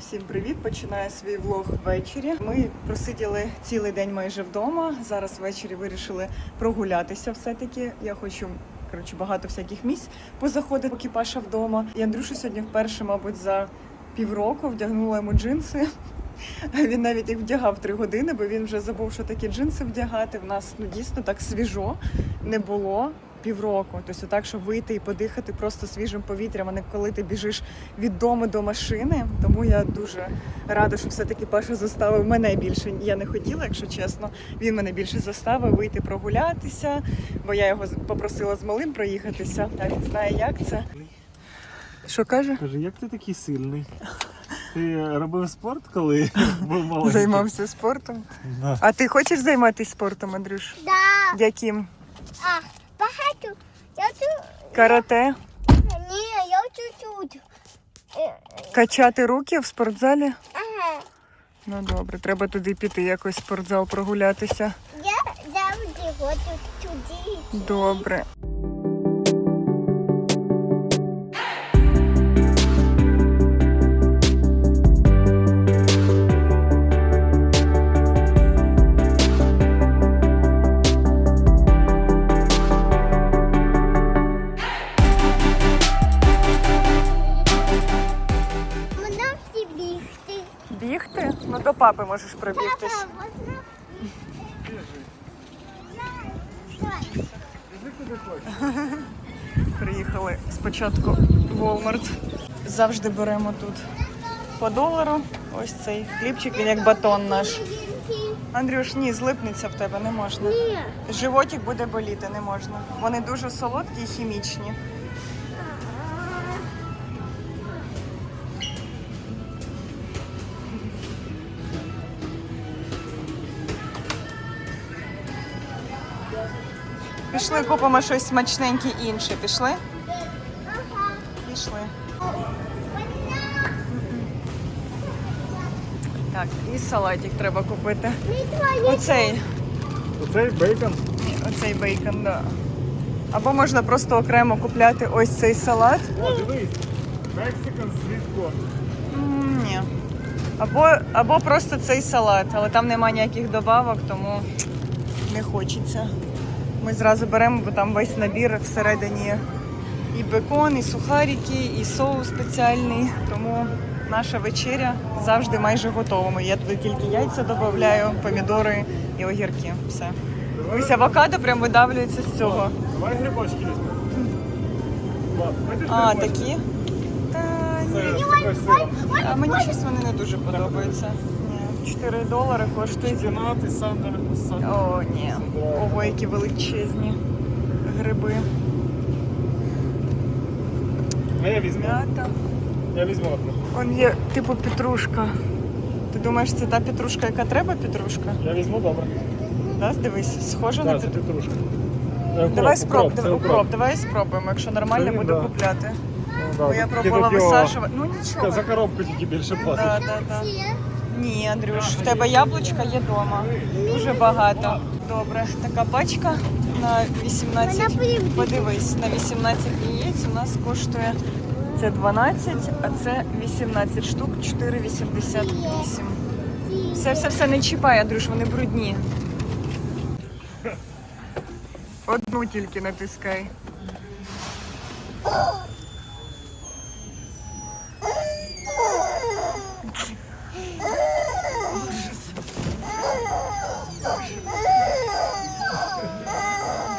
Всім привіт! Починаю свій влог ввечері. Ми просиділи цілий день майже вдома. Зараз ввечері вирішили прогулятися. Все-таки я хочу коротше багато всяких місць позаходити, поки Паша вдома. І Андрюша сьогодні вперше, мабуть, за півроку вдягнула йому джинси. Він навіть їх вдягав три години, бо він вже забув, що такі джинси вдягати. В нас ну дійсно так свіжо не було півроку. Тобто так, щоб вийти і подихати просто свіжим повітрям, а не коли ти біжиш від дому до машини. Тому я дуже рада, що все-таки Паша заставив мене більше. Я не хотіла, якщо чесно. Він мене більше заставив вийти прогулятися, бо я його попросила з малим проїхатися. А він знає, як це. Що каже? Каже, як ти такий сильний? Ти робив спорт, коли був маленький? Займався спортом. Да. А ти хочеш займатися спортом, Андрюш? Да. Яким? А, багато. Я тут. Карате? Ні, я чуть-чуть. Е, Качати руки в спортзалі? Ага. Ну добре, треба туди піти, якось в спортзал прогулятися. Я завжди хочу туди. Добре. Папи можеш пробігтись. Приїхали спочатку в Walmart. Завжди беремо тут по долару. Ось цей хлібчик, він як батон наш. Андрюш, ні, злипнеться в тебе не можна. Животик буде боліти, не можна. Вони дуже солодкі і хімічні. Пішли, купимо щось смачненьке інше. Пішли? Пішли. Так, і салатик треба купити. Оцей. Оцей бейкон. Оцей бейкон, да. Або можна просто окремо купляти ось цей салат. О, дивись. Mexican sweet corn. М, Ні. Або, або просто цей салат, але там немає ніяких добавок, тому не хочеться. Ми зразу беремо, бо там весь набір всередині і бекон, і сухарики, і соус спеціальний. Тому наша вечеря завжди майже готова. Я туди тільки яйця додаю, помідори і огірки. Все. Ось авокадо прям видавлюється з цього. Давай грибочки візьмемо. А, такі? Та ні. А мені щось вони не дуже подобаються. Ні, 4 долари коштують. Фінати, сандер, сандер. О, ні. Ого, які величезні гриби. А я візьму. М'ята. Я візьму одну. Он є типу петрушка. Ти думаєш, це та петрушка, яка треба петрушка? Я візьму, добре. Да, дивись, схоже на Так, це петрушку. петрушка. Е, укроп, Давай спроб, укроп, це давай, укроп, давай спробуємо. Якщо нормально, він, буду да. купляти. Ну, Бо я тільки пробувала тут його- висаджувати. Ну нічого. За коробку тільки більше платиш. Да, да, да. Ні, Андрюш, в тебе яблучка є вдома. Дуже багато. Добре, така пачка на 18. Подивись, на 18 яєць у нас коштує це 12, а це 18 штук, 4,88. Все, все, все не чіпай, Андрюш, вони брудні. Одну тільки натискай.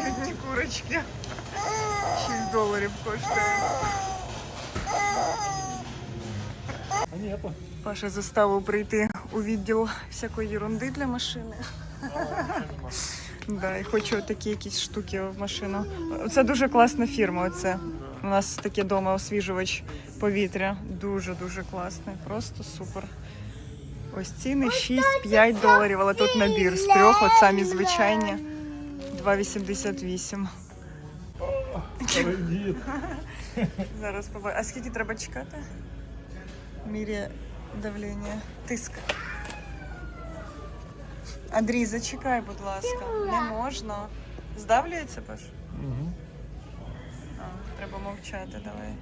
Бідні курочки. 6 доларів коштує. А ні, то. Паша заставив прийти у відділ всякої ерунди для машини. Да, і хочу такі якісь штуки в машину. Це дуже класна фірма. Оце. У нас таке дома освіжувач повітря. Дуже дуже класний. Просто супер. Ось ціни 6-5 доларів, але тут набір з трьох, от самі звичайні 2,88. Зараз побачимо. А скільки треба чекати? Міряє давлення. Тиск. Андрій, зачекай, будь ласка. Не можна. Здавлюється, Паш? Угу. А, треба мовчати, давай.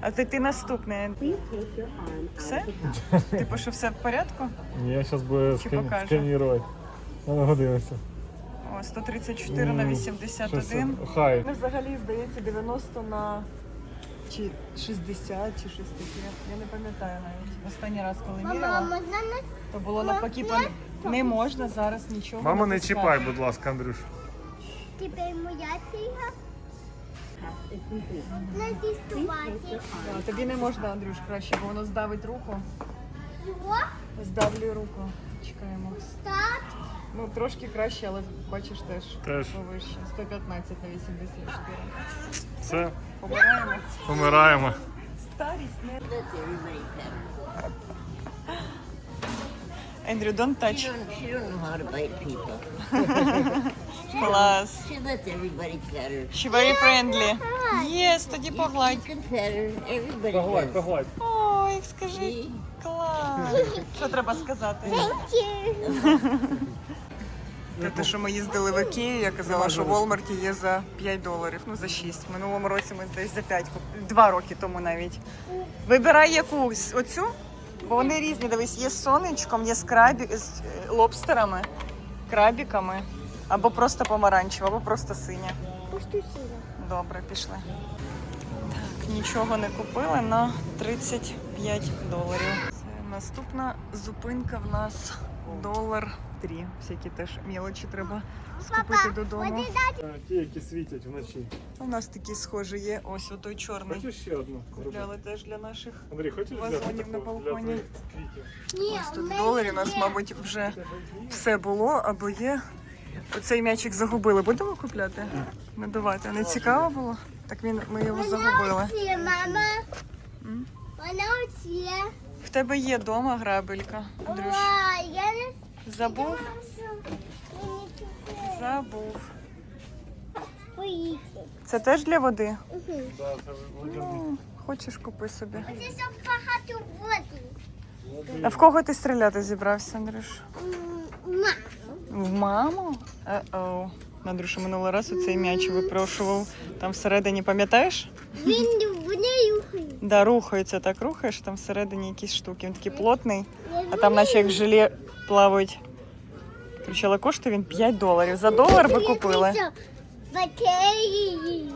А ти, ти наступний. Все? Типу, що все в порядку? Я зараз буду скан... покаже? сканувати. Ну. О, 134 на 81. Хай. Ну, взагалі, здається, 90 на чи 60, чи щось таке. Я не пам'ятаю навіть. Останній раз, коли Мама, міряла, то було навпаки, по- не можна зараз нічого. Мама, не натискати. чіпай, будь ласка, Андрюш. тепер моя. Да, тобі не можна, Андрюш, краще, бо воно здавить руку. Що? Здавлює руку. Чекаємо. Старт. Ну, трошки краще, але бачиш теж. Теж. Повище. 115 на 84. Все, Помираємо. помираємо. Старість не. Ендрю, don't touch. She don't, she don't know how to bite people. Клас. She lets everybody pet her. She very friendly. Єс, тоді погладь. You can pet her. Everybody Погладь, does. погладь. Ой, скажи. Клас. Що треба сказати? Thank you. Те, що ми їздили в Ікею, я казала, що в Волмарті є за 5 доларів, ну за 6. В минулому році ми десь за 5, куп- два роки тому навіть. Вибирай якусь оцю, бо вони різні. Дивись, є з сонечком, є з крабі, з е, лобстерами, крабіками, або просто помаранчева, або просто синя. Добре, пішли. Так, нічого не купили на 35 доларів. Це наступна зупинка в нас долар 3. Всякі теж мілочі треба скупити додому. Ті, які світять вночі. У нас такі схожі є. Ось отой чорний. Хочеш ще одну? Купляли теж для наших. Андрій, хочеш Вазонів на балконі. Ось тут мене. У нас, мабуть, вже все було або є. Оцей м'ячик загубили. Будемо купляти? Не давати. Не цікаво було? Так він ми його загубили. Мама. Вона оці. В тебе є дома грабелька, Андрюш. Ой, я не Забув? Забув. Це теж для води? Угу. Ну, хочеш, купи собі. Це щоб багато води. А в кого ти стріляти зібрався, Андрюш? М, Ма. В маму? Е-оу. Андрюша минулий раз оцей м'яч випрошував там всередині, пам'ятаєш? Він в неї. Да, рухається, так рухаєш, там всередині якісь штуки. Він такий плотний, а там наче як желе плавають. Короче, коштує він 5 доларів. За долар ви купили. Батареї.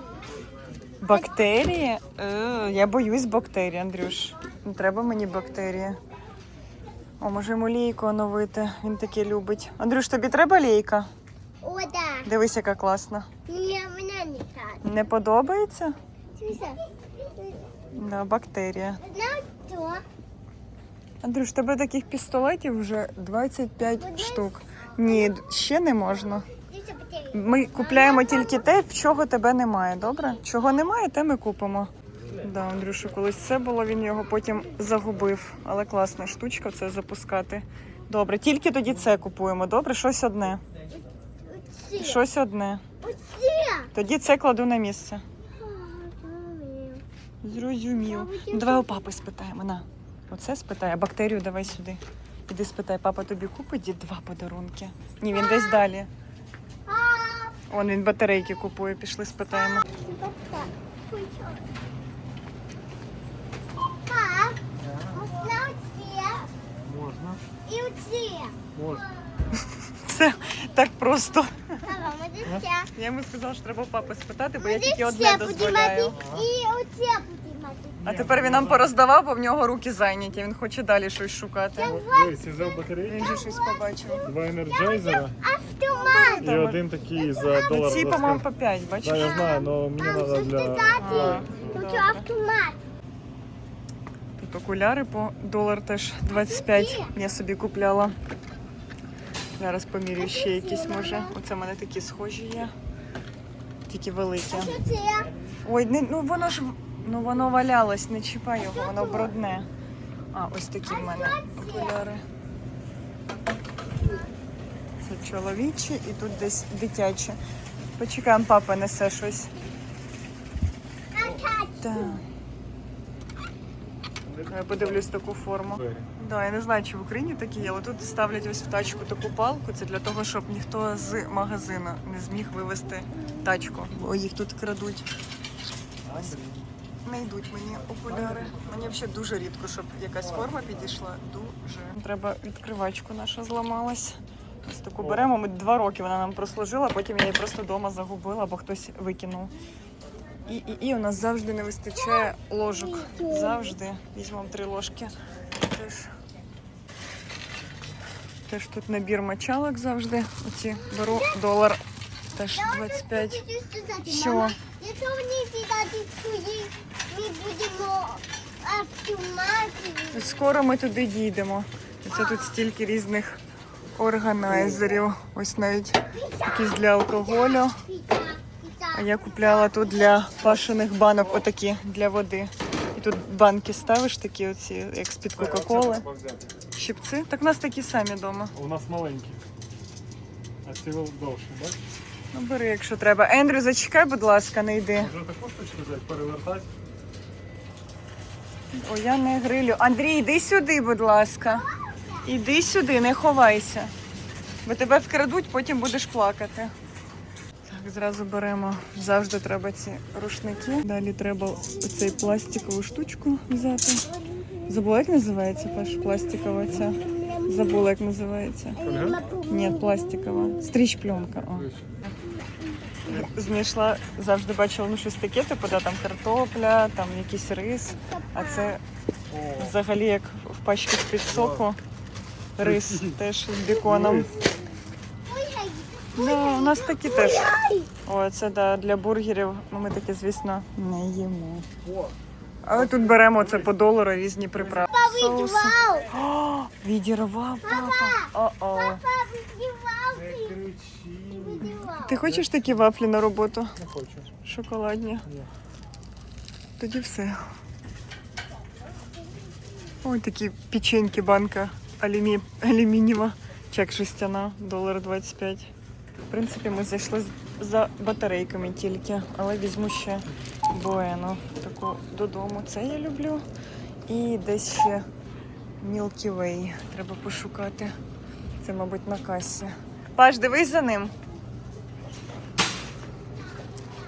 Бактерії? Е, я боюсь бактерій, Андрюш. Не треба мені бактерії. О, може йому лійку оновити. Він таке любить. Андрюш, тобі треба лійка? О, да. Дивись, яка класна. Мені мене не так. Не подобається? Дивися. Да, бактерія. Знаєш що? Андрюш, тебе таких пістолетів вже 25 штук. Ні, ще не можна. Ми купляємо тільки те, в чого тебе немає, добре? Чого немає, те ми купимо. Да, Андрюша, колись це було, він його потім загубив. Але класна штучка це запускати. Добре, тільки тоді це купуємо, добре? Щось одне. Щось одне. Тоді це кладу на місце. Зрозумів. Давай у папи спитаємо. На. Оце спитає, а бактерію давай сюди. Іди спитай, папа тобі купить два подарунки. Ні, він десь далі. Он він батарейки купує, пішли спитаємо. можна. І оці. Можна. Все так просто. Я йому сказала, що треба папи спитати, бо я тільки одне дозволяю. І оці будемо мати. А тепер він нам пороздавав, бо в нього руки зайняті. Він хоче далі щось шукати. Дивись, я взяв батарейки, Він же щось побачив. два енерджайзера Автомат. і один такий за Ну, долар. ці, по-моєму, по 5, Да, бачиш? я знаю, але мені треба для... А, Хочу автомат. Тут окуляри по долар теж 25 я собі купляла. Зараз помірюю ще якісь може. Оце в мене такі схожі є. Тільки великі. Що це? Ой, не, ну воно ж ну воно валялось, не чіпай його, воно брудне. А, ось такі в мене окуляри. Це чоловічі і тут десь дитячі. Почекаємо, папа несе щось. Так. Я подивлюсь таку форму. Да, я не знаю, чи в Україні такі є, але тут ставлять ось в тачку таку палку. Це для того, щоб ніхто з магазину не зміг вивезти тачку, бо їх тут крадуть. Не йдуть мені окуляри. Мені взагалі дуже рідко, щоб якась форма підійшла. Дуже. Треба відкривачку наша зламалась. Ось таку беремо. Ми два роки вона нам прослужила, потім я її просто вдома загубила, бо хтось викинув. І, і, і у нас завжди не вистачає ложок. Завжди. Візьмемо три ложки. Теж, теж тут набір мочалок завжди. Оці беру долар. Теж 25. Хочу сказати, якщо вони сідати свої, ми будемо автомати. Скоро ми туди дійдемо. Це тут стільки різних органайзерів. Ось навіть якісь для алкоголю. А я купляла тут для пашених банок отакі для води. І тут банки ставиш такі, оці, як з-під Кока-Коли. Щипці. Так у нас такі самі вдома. У нас маленькі. А ці довші, бачиш? Ну бери, якщо треба. Ендрю, зачекай, будь ласка, не йди. Може таку штучку взяти, перевертати? О, я не грилю. Андрій, іди сюди, будь ласка. Іди сюди, не ховайся. Бо тебе вкрадуть, потім будеш плакати. Так, зразу беремо. Завжди треба ці рушники. Далі треба оцей пластикову штучку взяти. Забула, як називається Паш? Пластикова ця. Забула, як називається. Ні, пластикова. Стріч пленка. О. Знайшла, завжди бачила ну, щось таке, типу, да, там картопля, там якийсь рис. А це взагалі як в пачці з-під соку. Рис теж з біконом. Да, у нас такі теж. О, це да, для бургерів. Ну, ми такі, звісно, не їмо. Але тут беремо це по долару різні приправи. Соуси. О, відірвав папа. О-о. Папа, віддівав не ти. кричи. Віддівав. Ти хочеш такі вафлі на роботу? Не хочу. Шоколадні. Ні. Тоді все. Ой, такі печеньки, банка алюмі... алюмінієва. Чек шестяна, долар 25. В принципі, ми зайшли за батарейками тільки, але візьму ще боену таку додому. Це я люблю. І десь ще Milky Way. Треба пошукати. Це, мабуть, на касі. Паш, дивись за ним.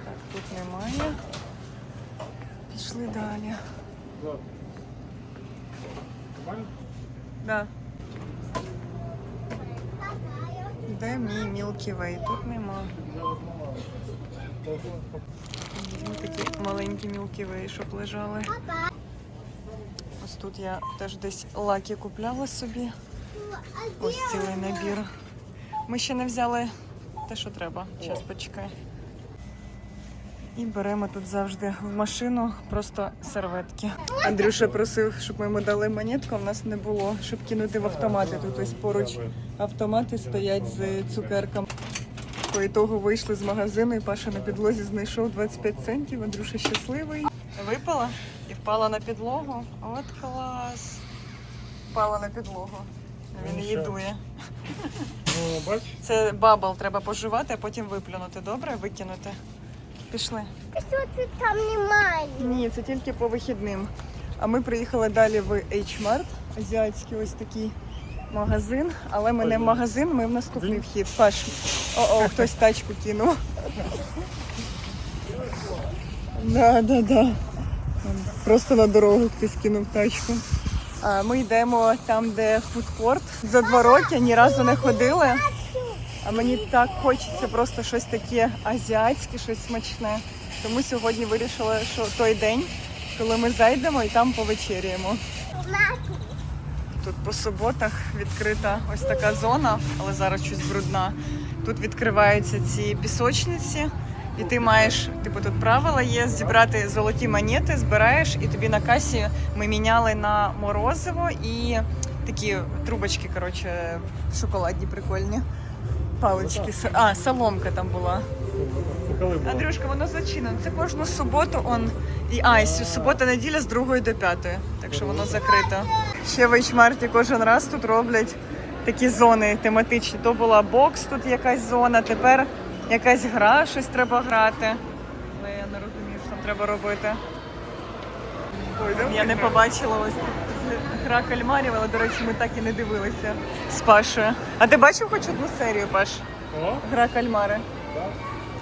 Так, тут немає. Пішли далі. Да. Де мій Milky Way? Тут нема. Візьму такі маленькі Milky Way, щоб лежали. Ось тут я теж десь лаки купляла собі. Ось цілий набір. Ми ще не взяли те, що треба. Зараз почекай. І беремо тут завжди в машину просто серветки. Андрюша просив, щоб ми йому дали монетку, а в нас не було, щоб кинути в автомати. Тут ось поруч автомати стоять з цукерками. По ітогу вийшли з магазину, і Паша на підлозі знайшов 25 центів. Андрюша щасливий. Випала і впала на підлогу. От клас. Впала на підлогу. Він її Ну, дує. Ну, Це бабл треба поживати, а потім виплюнути. Добре? Викинути. Пішли. що це там немає? Ні, це тільки по вихідним. А ми приїхали далі в H-Mart, азіатський ось такий магазин. Але ми не в магазин, ми в наступний вхід. Паш, о-о, хтось тачку кинув. Да, да, да. Просто на дорогу хтось кинув тачку. Ми йдемо там, де фудкорт. За два роки ні разу не ходили. А мені так хочеться просто щось таке азіатське, щось смачне. Тому сьогодні вирішила, що той день, коли ми зайдемо і там повечеряємо. Тут по суботах відкрита ось така зона, але зараз щось брудна. Тут відкриваються ці пісочниці, і ти маєш, типу, тут правила є зібрати золоті монети, збираєш, і тобі на касі ми міняли на морозиво і такі трубочки, коротше, шоколадні прикольні. Палички. А, соломка там була. Андрюшка, воно зачинено. Це кожну суботу он. І а, і с- субота неділя з 2 до 5. Так що воно закрито. Ще в H-Mart кожен раз тут роблять такі зони тематичні. То була бокс, тут якась зона, тепер якась гра, щось треба грати. Але я не розумію, що там треба робити. Я не побачила ось гра кальмарів, але, до речі, ми так і не дивилися з Пашою. А ти бачив хоч одну серію, Паш? О, Гра кальмари. так.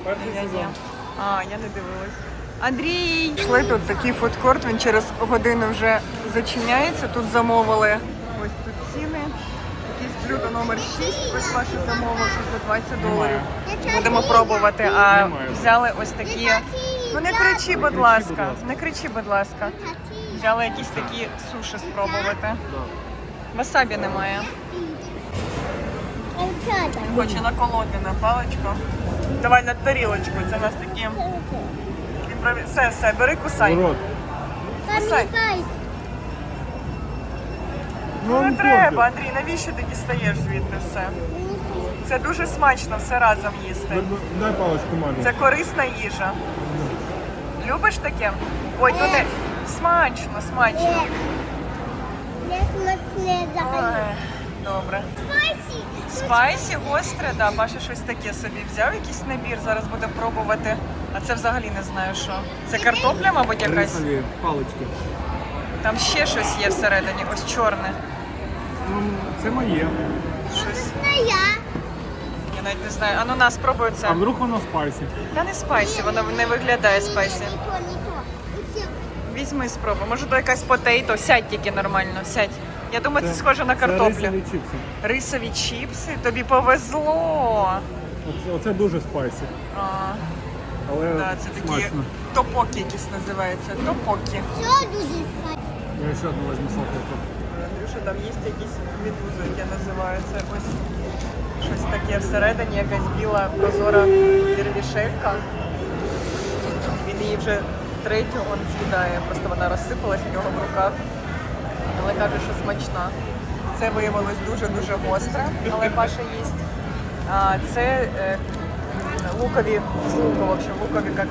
Перший Я ні. сезон. А, я не дивилась. Андрій! Йшли тут такий фудкорт, він через годину вже зачиняється. Тут замовили ось тут ціни. Якісь блюдо номер 6, ось ваше замовив за 20 доларів. Будемо пробувати, а взяли ось такі. Ну не кричи, будь ласка, не кричи, будь ласка. Взяли якісь такі суші спробувати. Васабі немає. Хочу наколоти на паличку. Давай на тарілочку. Це у нас такі. Все, все, бери кусай. Кусай. Ну не треба, Андрій, навіщо ти дістаєш звідти все? Це дуже смачно все разом їсти. Дай паличку мамі. Це корисна їжа. Любиш таке? Ой, то не смачно, смачно. Не смачне взагалі. Ой, добре. Спайсі. Спайсі, гостре, да, Паша щось таке собі взяв, якийсь набір, зараз буде пробувати. А це взагалі не знаю що. Це картопля, мабуть, якась. Рисові палички. Там ще щось є всередині, ось чорне. Ну, це моє. Щось. Не я. Я навіть не знаю. Ану нас спробуй це. А вдруг воно спайсі? Та не спайсі, воно не виглядає спайсі. Не Візьми спробуй. Може, то якась потейто. Сядь тільки нормально, сядь. Я думаю, це, схоже на Це картоплю. рисові чіпси. Рисові чіпси. Тобі повезло. Оце, оце дуже спайсі. А, Але да, це такі смачно. топокі якісь називаються. Топокі. Що дуже спайсі? Я ще одну візьму салфетку. Андрюша, там є якісь медузи, які називаються. Ось щось таке всередині, якась біла прозора вірвішелька. Він її вже третю он з'їдає, просто вона розсипалась в нього в руках. Але каже, що смачна. Це виявилось дуже-дуже гостре, але Паша їсть. А це е, лукові з в общем, лукові як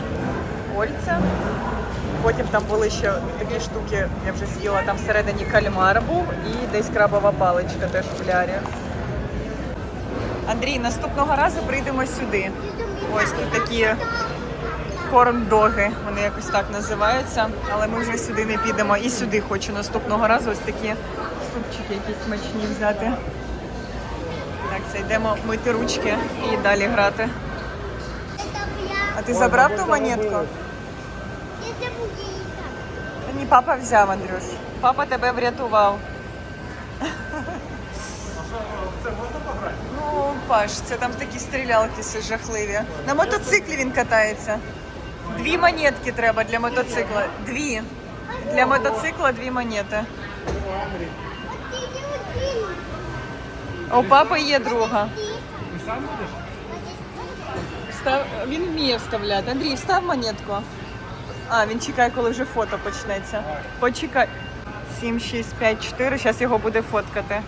кольця. Потім там були ще такі штуки, я вже з'їла, там всередині кальмар був і десь крабова паличка теж в лярі. Андрій, наступного разу прийдемо сюди. Ось тут такі корн-доги, вони якось так називаються, але ми вже сюди не підемо. І сюди хочу наступного разу ось такі супчики якісь смачні взяти. Так, це йдемо мити ручки і далі грати. А ти забрав ту монетку? Та ні, папа взяв, Андрюш. Папа тебе врятував. Це можна пограти? Ну, Паш, це там такі стрілялки жахливі. На мотоциклі він катається. Дві монетки треба для мотоцикла. Дві. Для мотоцикла дві монети. А у папи є друга. Встав... Він вміє вставляти. Андрій, встав монетку. А, він чекає, коли вже фото почнеться. Почекай. 7, 6, 5, 4. Зараз його буде фоткати.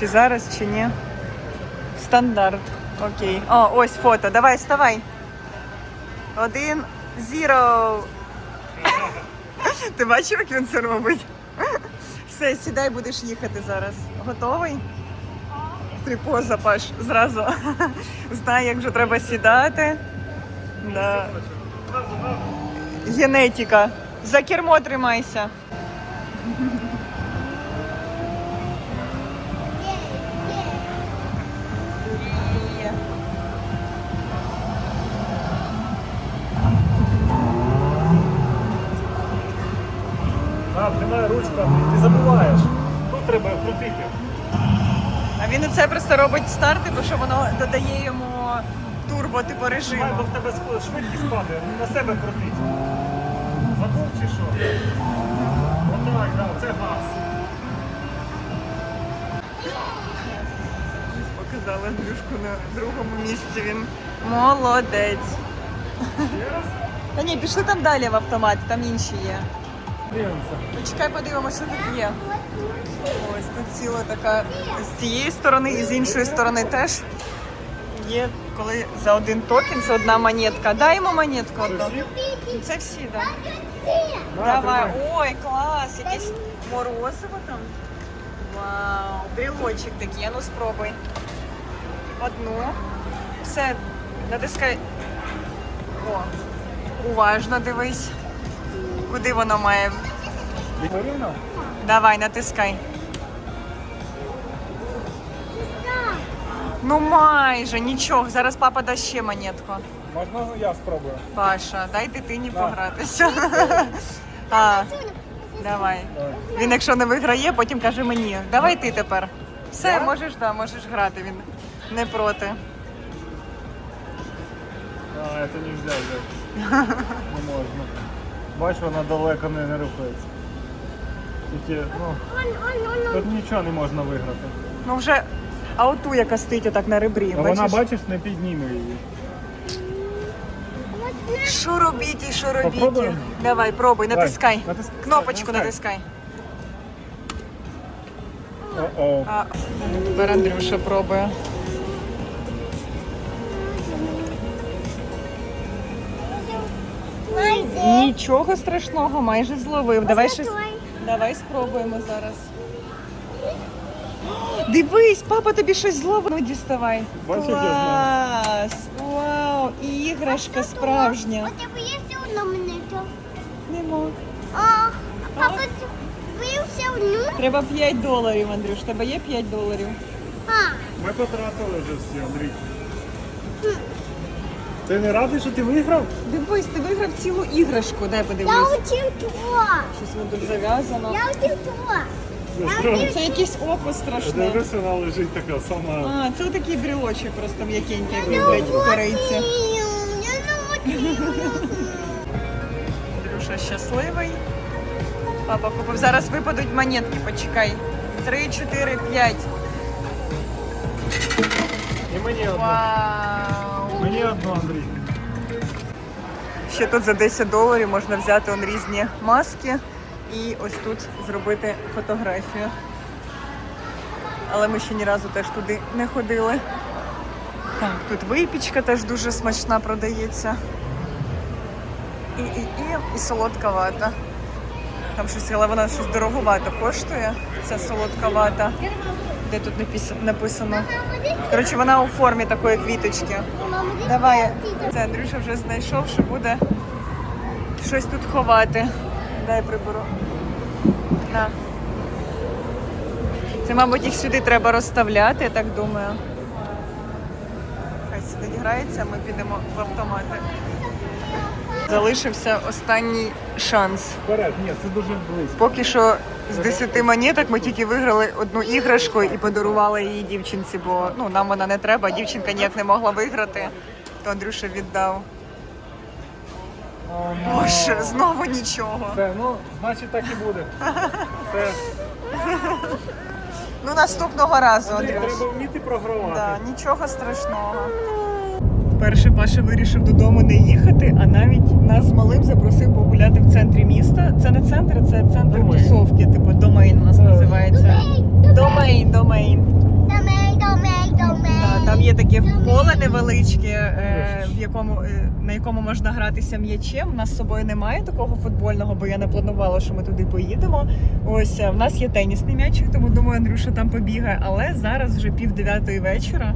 Чи зараз, чи ні? Стандарт. Окей. О, ось фото. Давай, вставай. Один, зіро. Ти бачив, як він це робить? Все, сідай, будеш їхати зараз. Готовий? Поза, Паш, зразу. Знає, як вже треба сідати. Да. Генетика. За кермо тримайся. А він оце просто робить старти, бо що воно додає йому турбо типу режиму. Бо в тебе швидкість падає, на себе крутить. Забув чи що? Отак, да, це газ. Показала Андрюшку на другому місці. Він молодець. Та ні, пішли там далі в автомат, там інші є. Дивимося. Почекай, подивимося, що тут є. Ось тут ціла така з цієї сторони і з іншої сторони теж є, коли за один токен, це одна монетка. Дай йому монетку. одну. Це всі, так. На, Давай. Ой, клас, якесь морозиво там. Вау, брілочок такий, ну спробуй. Одну. Все, натискай. О, уважно дивись. Куди воно має? Давай, натискай. Ну майже, нічого. Зараз папа дасть ще монетку. Можна я спробую? Паша, дай дитині Да. погратися. А, давай. Давай. Він якщо не виграє, потім каже мені, давай ти тепер. Все, Я? можеш, да, можеш грати, він не проти. А, це не можна взяти. Не можна. Бач, вона далеко не, не рухається. Тільки, ну, тут нічого не можна виграти. Ну вже, а оту, яка стоїть отак на ребрі, А вона, бачиш? бачиш, не підніме її. Що робіть і що робіть? Попробуємо? Давай, пробуй, Давай, натискай. натискай, Кнопочку натискай. натискай. О-о. А, тепер Андрюша пробує. Нічого страшного, майже зловив. Давай щось. Давай. Давай спробуємо зараз. Дивись, папа тобі щось зловив. Ну діставай. Бачиш, я Клас! Вау! І іграшка справжня. У тебе є ще одна монета? Нема. А, папа, ви все одну? Треба 5 доларів, Андрюш. Тебе є 5 доларів? А, Ми потратили вже всі, Андрій. Ти не радий, що ти виграв? Дивись, ти виграв цілу іграшку. Дай я подивись. хотів то. Щось воно тут зав'язано. Я хотів то. Це якесь око страшне. Дивись, вона лежить така сама. А, це такий брілочок просто м'якенький, як люблять корейці. Я. Андрюша щасливий. Папа купив. Зараз випадуть монетки, почекай. Три, чотири, п'ять. І мені одну. Вау! Мені одну, Андрій. Ще тут за 10 доларів можна взяти он різні маски і ось тут зробити фотографію. Але ми ще ні разу теж туди не ходили. Так, тут випічка теж дуже смачна продається. І, і, і, і солодка вата. Там щось, але вона щось дороговато коштує, ця солодка вата. Де тут написано? Коротше, вона у формі такої квіточки. Давай, це Андрюша вже знайшов, що буде щось тут ховати. Дай приберу. На. Це, мабуть, їх сюди треба розставляти, я так думаю. Хай сидить грається, ми підемо в автомати. Залишився останній шанс. Вперед, ні, це дуже близько. Поки що з 10 монеток ми тільки виграли одну іграшку і подарували її дівчинці, бо ну, нам вона не треба, дівчинка ніяк не могла виграти, то Андрюша віддав. О, Боже, знову нічого. Все, ну, значить так і буде. Це, Ну наступного разу, Андрій, Андрюш. треба вміти програвати. Да, нічого страшного. Вперше Паша вирішив додому не їхати, а навіть нас з малим запросив погуляти в центрі міста. Це не центр, це центр Домейн. тусовки, типу домейн у нас Е. називається. Домейн, домейн. Домей, домей. Там є таке поле невеличке, е, в якому е, на якому можна гратися м'ячем. У нас з собою немає такого футбольного, бо я не планувала, що ми туди поїдемо. Ось е, в нас є тенісний м'ячик, тому думаю, Андрюша там побігає. Але зараз вже пів дев'ятої вечора.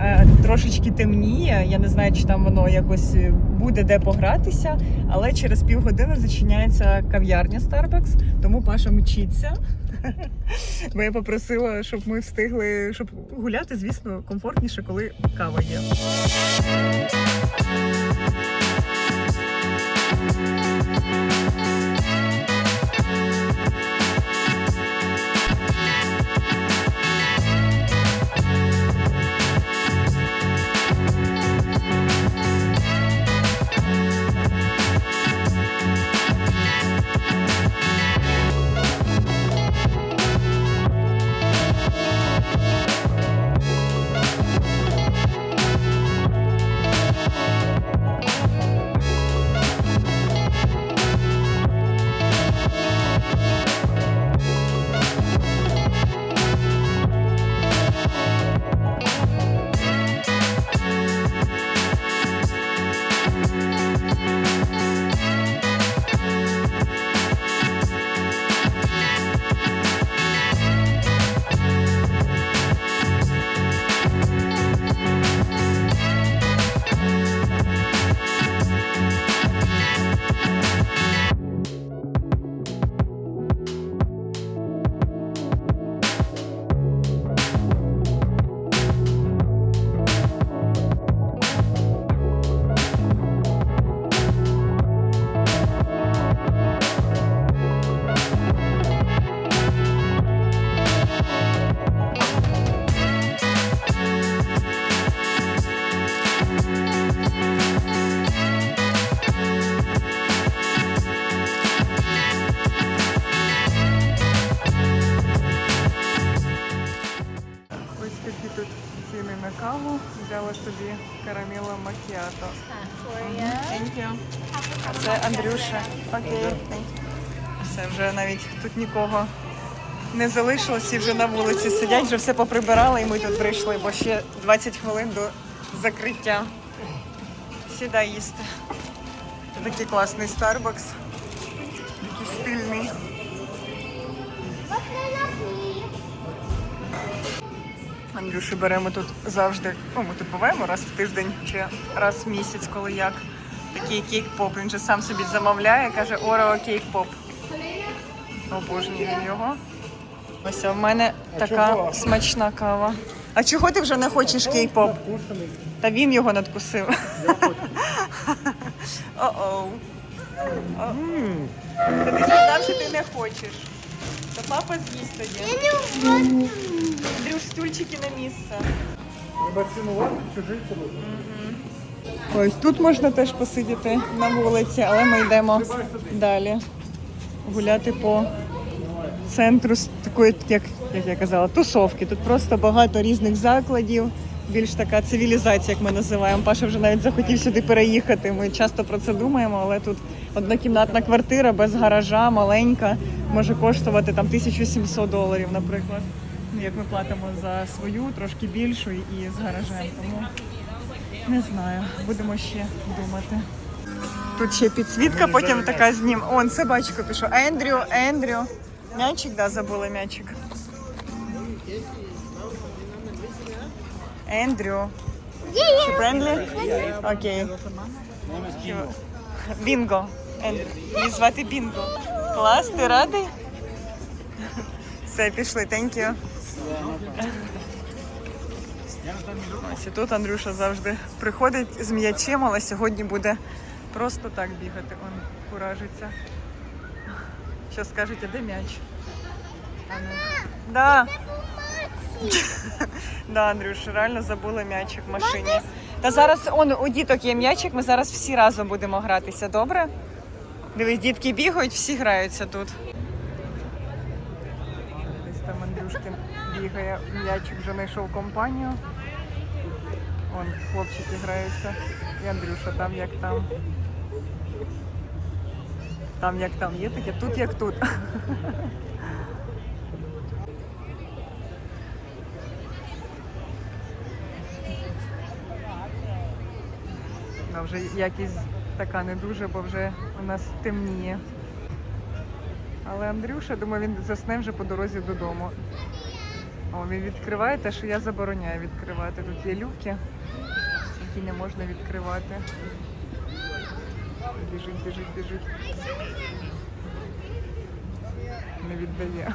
е, Трошечки темніє. Я не знаю, чи там воно якось е, буде де погратися. Але через півгодини зачиняється кав'ярня Starbucks, тому Паша мчиться. Бо я попросила, щоб ми встигли, щоб гуляти, звісно, комфортніше, коли кава є. Окей. Все, вже навіть тут нікого не залишилось, всі вже на вулиці сидять, вже все поприбирали і ми тут прийшли, бо ще 20 хвилин до закриття. Сідай їсти. Це такий класний Starbucks. Такий стильний. Андрюші беремо тут завжди. Ну, ми тут буваємо раз в тиждень чи раз в місяць, коли як. Такий кейк-поп. Він же сам собі замовляє, каже Орео кейк-поп. Обожнюю його. Ось а в мене така чого? смачна кава. А чого ти вже не хочеш кейк-поп? Та він його надкусив. О-оу. Та ти сказав, що ти не хочеш. То папа з'їсть тоді. Андрюш, стульчики на місце. Треба цінувати чужий труд. Ось тут можна теж посидіти на вулиці, але ми йдемо далі. Гуляти по центру такої, як, як я казала, тусовки. Тут просто багато різних закладів. Більш така цивілізація, як ми називаємо. Паша вже навіть захотів сюди переїхати. Ми часто про це думаємо, але тут однокімнатна квартира без гаража, маленька, може коштувати там 1700 доларів, наприклад. Ну, Як ми платимо за свою, трошки більшу і з гаражем. Тому не знаю, будемо ще думати. Тут ще підсвітка, потім така знім. Он собачка пішов. Ендрю, Ендрю. М'ячик, да, забула м'ячик. Ендрю. Чи? Окей. Бінго. Її звати Бінго. Клас, ти радий? Все, пішли, thank you. Ось і тут Андрюша завжди приходить з м'ячем, але сьогодні буде просто так бігати. Он куражиться. Що скажете, де м'яч? А ну. Да. да, Андрюш, реально забула м'ячик в машині. Та зараз он у діток є м'ячик, ми зараз всі разом будемо гратися, добре? Дивись, дітки бігають, всі граються тут. Там Андрюшкин бігає, м'ячик вже знайшов компанію. Вон хлопчики граються. І Андрюша там як там. Там як там є таке, тут як тут. Вже якість така не дуже, бо вже у нас темніє. Але Андрюша, думаю, він засне вже по дорозі додому. О, він відкриває те, що я забороняю відкривати. Тут є люки, які не можна відкривати. Біжить, біжить, біжить. Не віддає.